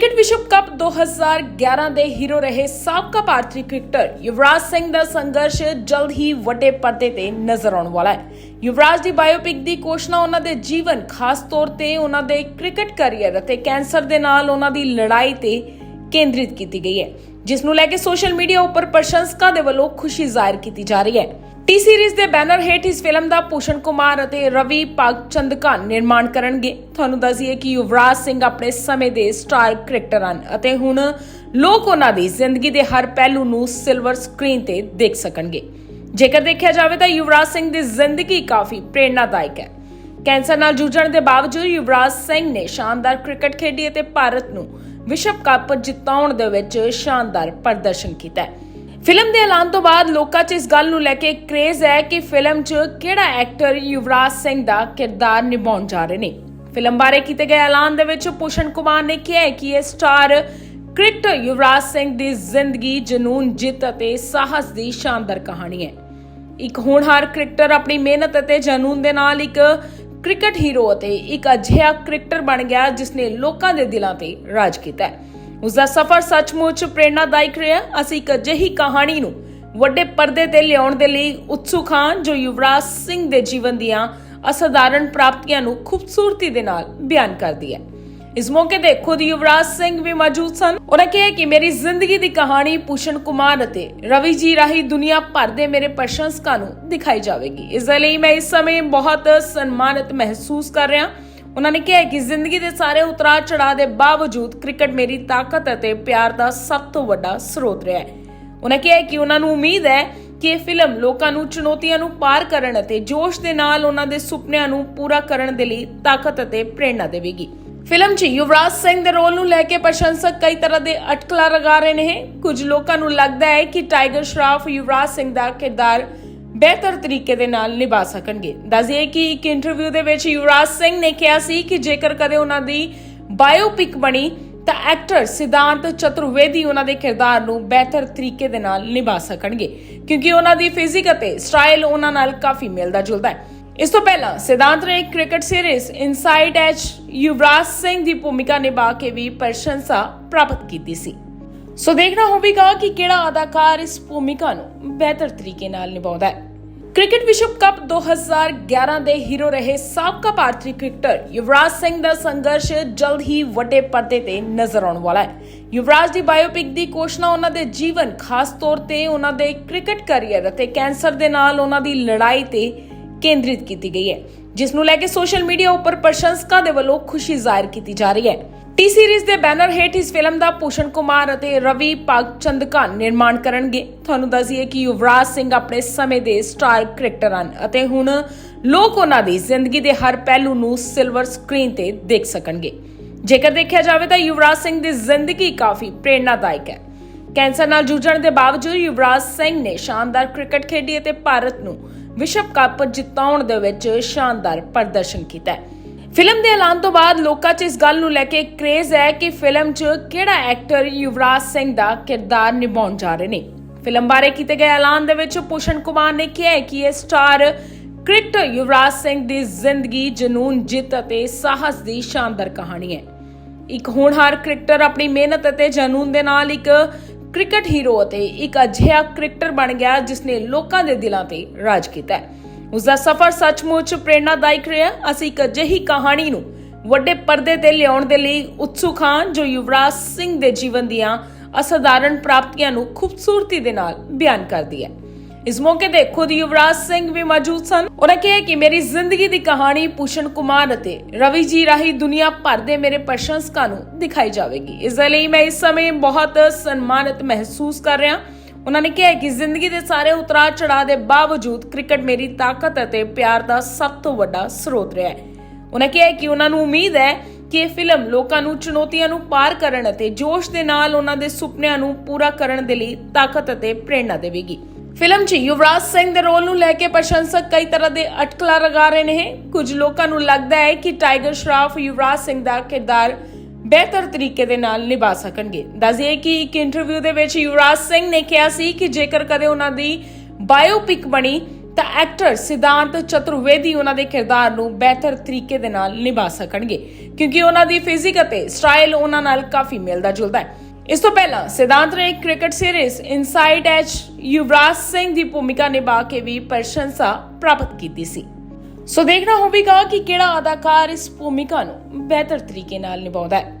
Cricket ਵਿਸ਼ਵ cup 2011 ਦੇ hero ਰਹੇ ਸਾਬਕਾ ਭਾਰਤੀ ਕ੍ਰਿਕਟਰ ਯੁਵਰਾਜ ਸਿੰਘ ਦਾ ਸੰਘਰਸ਼ ਜਲਦ ਹੀ ਵੱਡੇ ਪਰਦੇ ਤੇ ਨਜ਼ਰ ਆਉਣ ਵਾਲਾ ਹੈ। ਯੁਵਰਾਜ ਦੀ ਬਾਇਓਪਿਕ ਦੀ ਘੋਸ਼ਣਾ ਉਹਨਾਂ ਦੇ ਜੀਵਨ, ਖਾਸ ਤੌਰ ਤੇ ਉਹਨਾਂ ਦੇ ਕ੍ਰਿਕਟ ਕੈਰੀਅਰ ਅਤੇ ਕੈਂਸਰ ਦੇ ਨਾਲ ਉਹਨਾਂ ਦੀ ਲੜਾਈ ਤੇ ਕੇਂਦਰਿਤ ਕੀਤੀ ਗਈ ਹੈ। ਜਿਸ ਨੂੰ ਲੈ ਕੇ ਸੋਸ਼ਲ ਮੀਡੀਆ ਉੱਪਰ ਪ੍ਰਸ਼ੰਸਕਾਂ ਦੇ ਵੱਲੋਂ ਖੁਸ਼ੀ ਜ਼ਾਹਿਰ ਕੀਤੀ ਜਾ ਰਹੀ ਹੈ। ਟੀ ਸੀਰੀਜ਼ ਦੇ ਬੈਨਰ ਹੇਠ ਇਸ ਫਿਲਮ ਦਾ ਭੂਸ਼ਣ ਕੁਮਾਰ ਅਤੇ ਰਵੀ ਪਾਗਚੰਦਕਾ ਨਿਰਮਾਣ ਕਰਨਗੇ। ਤੁਹਾਨੂੰ ਦੱਸੀਏ ਕਿ ਯੁਵਰਾਜ ਸਿੰਘ ਆਪਣੇ ਸਮੇਂ ਦੇ ਸਟਾਰ ਕ੍ਰਿਕਟਰ ਹਨ ਅਤੇ ਹੁਣ ਲੋਕ ਉਹਨਾਂ ਦੀ ਜ਼ਿੰਦਗੀ ਦੇ ਹਰ ਪਹਿਲੂ ਨੂੰ ਸਿਲਵਰ ਸਕਰੀਨ ਤੇ ਦੇਖ ਸਕਣਗੇ। ਜੇਕਰ ਦੇਖਿਆ ਜਾਵੇ ਤਾਂ ਯੁਵਰਾਜ ਸਿੰਘ ਦੀ ਜ਼ਿੰਦਗੀ ਕਾਫੀ ਪ੍ਰੇਰਣਾਦਾਇਕ ਹੈ। ਕੈਂਸਰ ਨਾਲ ਜੂਝਣ ਦੇ ਬਾਵਜੂਦ ਯੁਵਰਾਜ ਸਿੰਘ ਨੇ ਸ਼ਾਨਦਾਰ ਕ੍ਰਿਕਟ ਖੇਡੀ ਅਤੇ ਭਾਰਤ ਨੂੰ ਵਿਸ਼ਵ ਕੱਪ ਜਿਤਾਉਣ ਦੇ ਵਿੱਚ ਸ਼ਾਨਦਾਰ ਪ੍ਰਦਰਸ਼ਨ ਕੀਤਾ ਹੈ। ਫਿਲਮ ਦੇ ਐਲਾਨ ਤੋਂ ਬਾਅਦ ਲੋਕਾਂ 'ਚ ਇਸ ਗੱਲ ਨੂੰ ਲੈ ਕੇ ਕ੍ਰੇਜ਼ ਹੈ ਕਿ ਫਿਲਮ 'ਚ ਕਿਹੜਾ ਐਕਟਰ ਯੁਵਰਾਜ ਸਿੰਘ ਦਾ ਕਿਰਦਾਰ ਨਿਭਾਉਣ ਜਾ ਰਹੇ ਨੇ। ਫਿਲਮ ਬਾਰੇ ਕੀਤੇ ਗਏ ਐਲਾਨ ਦੇ ਵਿੱਚ ਭੂਸ਼ਣ ਕੁਮਾਰ ਨੇ ਕਿਹਾ ਕਿ ਇਹ ਸਟਾਰ ਕ੍ਰਿਕਟਰ ਯੁਵਰਾਜ ਸਿੰਘ ਦੀ ਜ਼ਿੰਦਗੀ, ਜਨੂਨ, ਜਿੱਤ ਅਤੇ ਸਾਹਸ ਦੀ ਸ਼ਾਨਦਾਰ ਕਹਾਣੀ ਹੈ। ਇੱਕ ਹੋਣਹਾਰ ਕ੍ਰਿਕਟਰ ਆਪਣੀ ਮਿਹਨਤ ਅਤੇ ਜਨੂਨ ਦੇ ਨਾਲ ਇੱਕ ਕ੍ਰਿਕਟ ਹੀਰੋ ਅਤੇ ਇੱਕ ਅਜਿਹਾ ਕ੍ਰਿਕਟਰ ਬਣ ਗਿਆ ਜਿਸ ਨੇ ਲੋਕਾਂ ਦੇ ਦਿਲਾਂ ਤੇ ਰਾਜ ਕੀਤਾ ਹੈ। ਉਸ ਦਾ ਸਫ਼ਰ ਸੱਚਮੁੱਚ ਪ੍ਰੇਰਣਾਦਾਇਕ ਰਿਹਾ। ਅਸੀਂ ਇੱਕ ਅਜਿਹੀ ਕਹਾਣੀ ਨੂੰ ਵੱਡੇ ਪਰਦੇ ਤੇ ਲਿਆਉਣ ਦੇ ਲਈ ਉਤਸੁਕ ਹਾਂ, ਜੋ ਯੁਵਰਾਜ ਸਿੰਘ ਦੇ ਜੀਵਨ ਦੀਆਂ ਅਸਾਧਾਰਣ ਪ੍ਰਾਪਤੀਆਂ ਨੂੰ ਖੂਬਸੂਰਤੀ ਦੇ ਨਾਲ ਬਿਆਨ ਕਰਦੀ ਹੈ। ਇਸ ਮੌਕੇ ਤੇ ਖੁਦ ਯੁਵਰਾਜ ਸਿੰਘ ਵੀ ਮੌਜੂਦ ਸਨ। ਉਹਨਾਂ ਕਿਹਾ ਕਿ ਮੇਰੀ ਜ਼ਿੰਦਗੀ ਦੀ ਕਹਾਣੀ ਭੂਸ਼ਣ ਕੁਮਾਰ ਅਤੇ ਰਵੀ ਜੀ ਰਾਹੀਂ ਦੁਨੀਆ ਭਰ ਦੇ ਮੇਰੇ ਪ੍ਰਸ਼ੰਸਕਾਂ ਨੂੰ ਦਿਖਾਈ ਜਾਵੇਗੀ। ਇਸ ਦੇ ਲਈ ਮੈਂ ਇਸ ਸਮੇਂ ਬਹੁਤ ਸਨਮਾਨਿਤ ਮਹਿਸੂਸ ਕਰ ਰਿਹਾ ਉਹਨਾਂ ਨੇ ਕਿਹਾ ਕਿ ਜ਼ਿੰਦਗੀ ਦੇ ਸਾਰੇ ਉਤਰਾਅ ਚੜਾਅ ਦੇ ਬਾਵਜੂਦ ਕ੍ਰਿਕਟ ਮੇਰੀ ਤਾਕਤ ਅਤੇ ਪਿਆਰ ਦਾ ਸਭ ਤੋਂ ਵੱਡਾ ਸਰੋਤ ਰਿਹਾ ਹੈ। ਉਹਨਾਂ ਕਿਹਾ ਕਿ ਉਹਨਾਂ ਨੂੰ ਉਮੀਦ ਹੈ ਕਿ ਇਹ ਫਿਲਮ ਲੋਕਾਂ ਨੂੰ ਚੁਣੌਤੀਆਂ ਨੂੰ ਪਾਰ ਕਰਨ ਅਤੇ ਜੋਸ਼ ਦੇ ਨਾਲ ਉਹਨਾਂ ਦੇ ਸੁਪਨਿਆਂ ਨੂੰ ਪੂਰਾ ਕਰਨ ਦੇ ਲਈ ਤਾਕਤ ਅਤੇ ਪ੍ਰੇਰਣਾ ਦੇਵੇਗੀ। ਫਿਲਮ 'ਚ ਯੁਵਰਾਜ ਸਿੰਘ ਦੇ ਰੋਲ ਨੂੰ ਲੈ ਕੇ ਪ੍ਰਸ਼ੰਸਕ ਕਈ ਤਰ੍ਹਾਂ ਦੇ ਅਟਕਲਾਂ ਲਗਾ ਰਹੇ ਨੇ। ਕੁਝ ਲੋਕਾਂ ਨੂੰ ਲੱਗਦਾ ਹੈ ਕਿ ਟਾਈਗਰ ਸ਼ਰਾਫ ਯੁਵਰਾਜ ਸਿੰਘ ਦਾ ਕਿਰਦਾਰ ਬਿਹਤਰ ਤਰੀਕੇ ਦੇ ਨਾਲ ਨਿਭਾ ਸਕਣਗੇ। ਦੱਸਿਏ ਕਿ ਇੱਕ ਇੰਟਰਵਿਊ ਦੇ ਵਿੱਚ ਯੁਵਰਾਜ ਸਿੰਘ ਨੇ ਕਿਹਾ ਸੀ ਕਿ ਜੇਕਰ ਕਦੇ ਉਹਨਾਂ ਦੀ ਬਾਇਓਪਿਕ ਬਣੀ, ਤਾਂ ਐਕਟਰ ਸਿਧਾਂਤ ਚਤੁਰਵੇਦੀ ਉਹਨਾਂ ਦੇ ਕਿਰਦਾਰ ਨੂੰ ਬਿਹਤਰ ਤਰੀਕੇ ਦੇ ਨਾਲ ਨਿਭਾ ਸਕਣਗੇ। ਕਿਉਂਕਿ ਉਹਨਾਂ ਦੀ ਫਿਜ਼ਿਕ ਅਤੇ ਸਟਾਈਲ ਉਹਨਾਂ ਨਾਲ ਕਾਫੀ ਮਿਲਦਾ ਜੁਲਦਾ ਹੈ। ਇਸ ਤੋਂ ਪਹਿਲਾਂ ਸਿਧਾਂਤ ਨੇ cricket series inside edge Yuvraj Singh ਦੀ ਭੂਮਿਕਾ ਨਿਭਾ ਕੇ ਵੀ ਪ੍ਰਸ਼ੰਸਾ ਪ੍ਰਾਪਤ ਕੀਤੀ ਸੀ। ਸੋ ਦੇਖਣਾ ਹੋਵੇਗਾ ਕਿ ਕਿਹੜਾ ਅਦਾਕਾਰ ਇਸ ਭੂਮਿਕਾ ਨੂੰ ਬਿਹਤਰ ਤਰੀਕੇ ਨਾਲ ਨਿਭਾਉਂਦਾ ਹੈ। ਕ੍ਰਿਕਟ ਵਿਸ਼ਵ ਕੱਪ 2011 ਦੇ ਹੀਰੋ ਰਹੇ ਸਾਬਕਾ ਭਾਰਤੀ ਕ੍ਰਿਕਟਰ ਯੁਵਰਾਜ ਸਿੰਘ ਦਾ ਸੰਘਰਸ਼ ਜਲਦ ਹੀ ਵੱਡੇ ਪਰਦੇ ਤੇ ਨਜ਼ਰ ਆਉਣ ਵਾਲਾ ਹੈ। ਯੁਵਰਾਜ ਦੀ ਬਾਇਓਪਿਕ ਦੀ ਘੋਸ਼ਣਾ ਉਹਨਾਂ ਦੇ ਜੀਵਨ, ਖਾਸ ਤੌਰ ਤੇ ਉਹਨਾਂ ਦੇ ਕ੍ਰਿਕਟ ਕੈਰੀਅਰ ਅਤੇ ਕੈਂਸਰ ਦੇ ਨਾਲ ਉਹਨਾਂ ਦੀ ਲੜਾਈ ਤੇ ਕੇਂਦਰਿਤ ਕੀਤੀ ਗਈ ਹੈ, ਜਿਸ ਨੂੰ ਲੈ ਕੇ ਸੋਸ਼ਲ ਮੀਡੀਆ ਉੱਪਰ ਪ੍ਰਸ਼ੰਸਕਾਂ ਦੇ ਵੱਲੋਂ ਖੁਸ਼ੀ ਜ਼ਾਹਿਰ ਕੀਤੀ ਜਾ ਰਹੀ ਹੈ। ਟੀ ਸੀਰੀਜ਼ ਦੇ ਬੈਨਰ ਹੇਠ ਇਸ ਫਿਲਮ ਦਾ ਭੂਸ਼ਣ ਕੁਮਾਰ ਅਤੇ ਰਵੀ ਪਾਗਚੰਦਕਾ ਨਿਰਮਾਣ ਕਰਨਗੇ। ਤੁਹਾਨੂੰ ਦੱਸੀਏ ਕਿ ਯੁਵਰਾਜ ਸਿੰਘ ਆਪਣੇ ਸਮੇਂ ਦੇ ਸਟਾਰ ਕ੍ਰਿਕਟਰ ਹਨ ਅਤੇ ਹੁਣ ਲੋਕ ਉਹਨਾਂ ਦੀ ਜ਼ਿੰਦਗੀ ਦੇ ਹਰ ਪਹਿਲੂ ਨੂੰ ਸਿਲਵਰ ਸਕਰੀਨ ਤੇ ਦੇਖ ਸਕਣਗੇ। ਜੇਕਰ ਦੇਖਿਆ ਜਾਵੇ ਤਾਂ ਯੁਵਰਾਜ ਸਿੰਘ ਦੀ ਜ਼ਿੰਦਗੀ ਕਾਫੀ ਪ੍ਰੇਰਣਾਦਾਇਕ ਹੈ। ਕੈਂਸਰ ਨਾਲ ਜੂਝਣ ਦੇ ਬਾਵਜੂਦ ਯੁਵਰਾਜ ਸਿੰਘ ਨੇ ਸ਼ਾਨਦਾਰ ਕ੍ਰਿਕਟ ਖੇਡੀ ਅਤੇ ਭਾਰਤ ਨੂੰ ਵਿਸ਼ਵ ਕੱਪ ਜਿਤਾਉਣ ਦੇ ਵਿੱਚ ਸ਼ਾਨਦਾਰ ਪ੍ਰਦਰਸ਼ਨ ਕੀਤਾ ਹੈ। ਫਿਲਮ ਦੇ ਐਲਾਨ ਤੋਂ ਬਾਅਦ ਲੋਕਾਂ 'ਚ ਇਸ ਗੱਲ ਨੂੰ ਲੈ ਕੇ ਕ੍ਰੇਜ਼ ਹੈ ਕਿ ਫਿਲਮ 'ਚ ਕਿਹੜਾ ਐਕਟਰ ਯੁਵਰਾਜ ਸਿੰਘ ਦਾ ਕਿਰਦਾਰ ਨਿਭਾਉਣ ਜਾ ਰਹੇ ਨੇ। ਫਿਲਮ ਬਾਰੇ ਕੀਤੇ ਗਏ ਐਲਾਨ ਦੇ ਵਿੱਚ ਭੂਸ਼ਣ ਕੁਮਾਰ ਨੇ ਕਿਹਾ ਕਿ ਇਹ ਸਟਾਰ ਕ੍ਰਿਕਟਰ ਯੁਵਰਾਜ ਸਿੰਘ ਦੀ ਜ਼ਿੰਦਗੀ, ਜਨੂਨ, ਜਿੱਤ ਅਤੇ ਸਾਹਸ ਦੀ ਸ਼ਾਨਦਾਰ ਕਹਾਣੀ ਹੈ। ਇੱਕ ਹੋਣਹਾਰ ਕ੍ਰਿਕਟਰ ਆਪਣੀ ਮਿਹਨਤ ਅਤੇ ਜਨੂਨ ਦੇ ਨਾਲ ਇੱਕ ਕ੍ਰਿਕਟ ਹੀਰੋ ਅਤੇ ਇੱਕ ਅਜਿਹਾ ਕ੍ਰਿਕਟਰ ਬਣ ਗਿਆ ਜਿਸ ਨੇ ਲੋਕਾਂ ਦੇ ਦਿਲਾਂ ਤੇ ਰਾਜ ਕੀਤਾ ਹੈ। ਉਸ ਦਾ ਸਫ਼ਰ ਸੱਚਮੁੱਚ ਪ੍ਰੇਰਣਾਦਾਇਕ ਰਿਹਾ। ਅਸੀਂ ਇੱਕ ਅਜਿਹੀ ਕਹਾਣੀ ਨੂੰ ਵੱਡੇ ਪਰਦੇ ਤੇ ਲਿਆਉਣ ਦੇ ਲਈ ਉਤਸੁਕ ਹਾਂ, ਜੋ ਯੁਵਰਾਜ ਸਿੰਘ ਦੇ ਜੀਵਨ ਦੀਆਂ ਅਸਧਾਰਨ ਪ੍ਰਾਪਤੀਆਂ ਨੂੰ ਖੂਬਸੂਰਤੀ ਦੇ ਨਾਲ ਬਿਆਨ ਕਰਦੀ ਹੈ। ਇਸ ਮੌਕੇ ਤੇ ਖੁਦ ਯੁਵਰਾਜ ਸਿੰਘ ਵੀ ਮੌਜੂਦ ਸਨ। ਉਹਨਾਂ ਕਿਹਾ ਕਿ ਮੇਰੀ ਜ਼ਿੰਦਗੀ ਦੀ ਕਹਾਣੀ ਭੂਸ਼ਣ ਕੁਮਾਰ ਅਤੇ ਰਵੀ ਜੀ ਰਾਹੀਂ ਦੁਨੀਆ ਭਰ ਦੇ ਮੇਰੇ ਪ੍ਰਸ਼ੰਸਕਾਂ ਨੂੰ ਦਿਖਾਈ ਜਾਵੇਗੀ। ਇਸ ਦੇ ਲਈ ਮੈਂ ਇਸ ਸਮੇਂ ਬਹੁਤ ਸਨਮਾਨਿਤ ਮਹਿਸੂਸ ਕਰ ਰਿਹਾ ਉਹਨਾਂ ਨੇ ਕਿਹਾ ਕਿ ਜ਼ਿੰਦਗੀ ਦੇ ਸਾਰੇ ਉਤਰਾਅ ਚੜਾਅ ਦੇ ਬਾਵਜੂਦ ਕ੍ਰਿਕਟ ਮੇਰੀ ਤਾਕਤ ਅਤੇ ਪਿਆਰ ਦਾ ਸਭ ਤੋਂ ਵੱਡਾ ਸਰੋਤ ਰਿਹਾ ਹੈ। ਉਹਨਾਂ ਕਿਹਾ ਕਿ ਉਹਨਾਂ ਨੂੰ ਉਮੀਦ ਹੈ ਕਿ ਇਹ ਫਿਲਮ ਲੋਕਾਂ ਨੂੰ ਚੁਣੌਤੀਆਂ ਨੂੰ ਪਾਰ ਕਰਨ ਅਤੇ ਜੋਸ਼ ਦੇ ਨਾਲ ਉਹਨਾਂ ਦੇ ਸੁਪਨਿਆਂ ਨੂੰ ਪੂਰਾ ਕਰਨ ਦੇ ਲਈ ਤਾਕਤ ਅਤੇ ਪ੍ਰੇਰਣਾ ਦੇਵੇਗੀ। ਫਿਲਮ 'ਚ ਯੁਵਰਾਜ ਸਿੰਘ ਦੇ ਰੋਲ ਨੂੰ ਲੈ ਕੇ ਪ੍ਰਸ਼ੰਸਕ ਕਈ ਤਰ੍ਹਾਂ ਦੇ ਅਟਕਲਾਂ ਲਗਾ ਰਹੇ ਨੇ। ਕੁਝ ਲੋਕਾਂ ਨੂੰ ਲੱਗਦਾ ਹੈ ਕਿ ਟਾਈਗਰ ਸ਼ਰਾਫ ਯੁਵਰਾਜ ਸਿੰਘ ਦਾ ਕਿਰਦਾਰ ਬਿਹਤਰ ਤਰੀਕੇ ਦੇ ਨਾਲ ਨਿਭਾ ਸਕਣਗੇ। ਦੱਸਿਏ ਕਿ ਇੱਕ ਇੰਟਰਵਿਊ ਦੇ ਵਿੱਚ ਯੁਵਰਾਜ ਸਿੰਘ ਨੇ ਕਿਹਾ ਸੀ ਕਿ ਜੇਕਰ ਕਦੇ ਉਹਨਾਂ ਦੀ ਬਾਇਓਪਿਕ ਬਣੀ, ਤਾਂ ਐਕਟਰ ਸਿਧਾਂਤ ਚਤੁਰਵੇਦੀ ਉਹਨਾਂ ਦੇ ਕਿਰਦਾਰ ਨੂੰ ਬਿਹਤਰ ਤਰੀਕੇ ਦੇ ਨਾਲ ਨਿਭਾ ਸਕਣਗੇ। ਕਿਉਂਕਿ ਉਹਨਾਂ ਦੀ ਫਿਜ਼ਿਕ ਅਤੇ ਸਟਾਈਲ ਉਹਨਾਂ ਨਾਲ ਕਾਫੀ ਮਿਲਦਾ ਜੁਲਦਾ ਹੈ। ਇਸ ਤੋਂ ਪਹਿਲਾਂ ਸਿਧਾਂਤ ਨੇ cricket series inside edge Yuvraj Singh ਦੀ ਭੂਮਿਕਾ ਨਿਭਾ ਕੇ ਵੀ ਪ੍ਰਸ਼ੰਸਾ ਪ੍ਰਾਪਤ ਕੀਤੀ ਸੀ। ਸੋ ਦੇਖਣਾ ਹੋਵੇਗਾ ਕਿ ਕਿਹੜਾ ਅਦਾਕਾਰ ਇਸ ਭੂਮਿਕਾ ਨੂੰ ਬਿਹਤਰ ਤਰੀਕੇ ਨਾਲ ਨਿਭਾਉਂਦਾ ਹੈ।